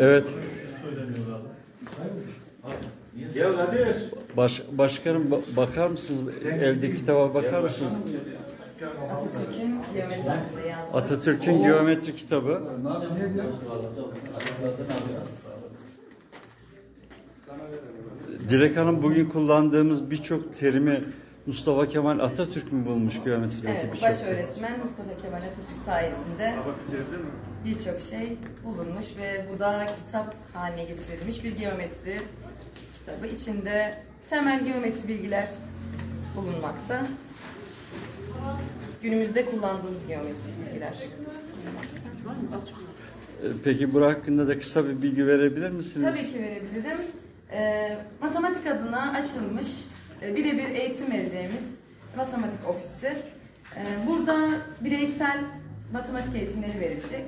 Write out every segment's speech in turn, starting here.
Evet. Ya Kadir. Baş, başkanım ba- bakar mısınız? Elde kitaba bakar mısınız? Atatürk'ün geometri hakkında yazdığı. Atatürk'ün geometri kitabı. Dilek Hanım bugün kullandığımız birçok terimi Mustafa Kemal Atatürk mü bulmuş geometrideki Evet, birçok? baş öğretmen Mustafa Kemal Atatürk sayesinde birçok şey bulunmuş ve bu da kitap haline getirilmiş bir geometri kitabı. İçinde temel geometri bilgiler bulunmakta. Günümüzde kullandığımız geometri bilgiler. Ee, Peki bu hakkında da kısa bir bilgi verebilir misiniz? Tabii ki verebilirim. Ee, matematik adına açılmış e, birebir eğitim vereceğimiz matematik ofisi. Ee, burada bireysel matematik eğitimleri verilecek.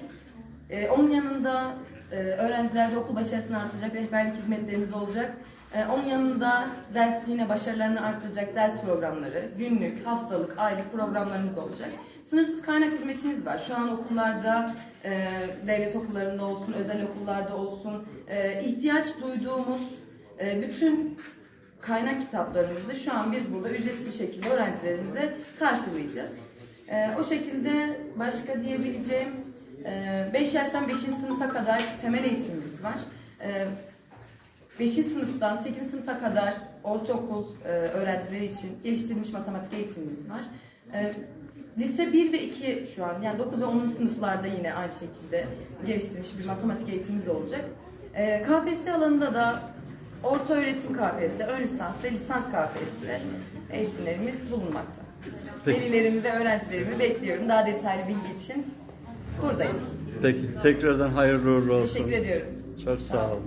Ee, onun yanında e, öğrencilerde okul başarısını artıracak rehberlik hizmetlerimiz olacak. Ee, onun yanında ders yine başarılarını artıracak ders programları, günlük, haftalık, aylık programlarımız olacak. Sınırsız kaynak hizmetimiz var. Şu an okullarda, e, devlet okullarında olsun, özel okullarda olsun, e, ihtiyaç duyduğumuz bütün kaynak kitaplarımızı şu an biz burada ücretsiz bir şekilde öğrencilerimize karşılayacağız. E, o şekilde başka diyebileceğim 5 yaştan 5. sınıfa kadar temel eğitimimiz var. E, 5. sınıftan 8. sınıfa kadar ortaokul e, öğrencileri için geliştirilmiş matematik eğitimimiz var. E, lise 1 ve 2 şu an yani 9 ve 10. sınıflarda yine aynı şekilde geliştirilmiş bir matematik eğitimimiz olacak. E, KPSS alanında da orta öğretim KPSS, ön lisans ve lisans KPSS eğitimlerimiz bulunmakta. Peki. Velilerimi ve öğrencilerimi bekliyorum. Daha detaylı bilgi için buradayız. Peki tekrardan hayırlı uğurlu olsun. Teşekkür ediyorum. Çok sağ olun.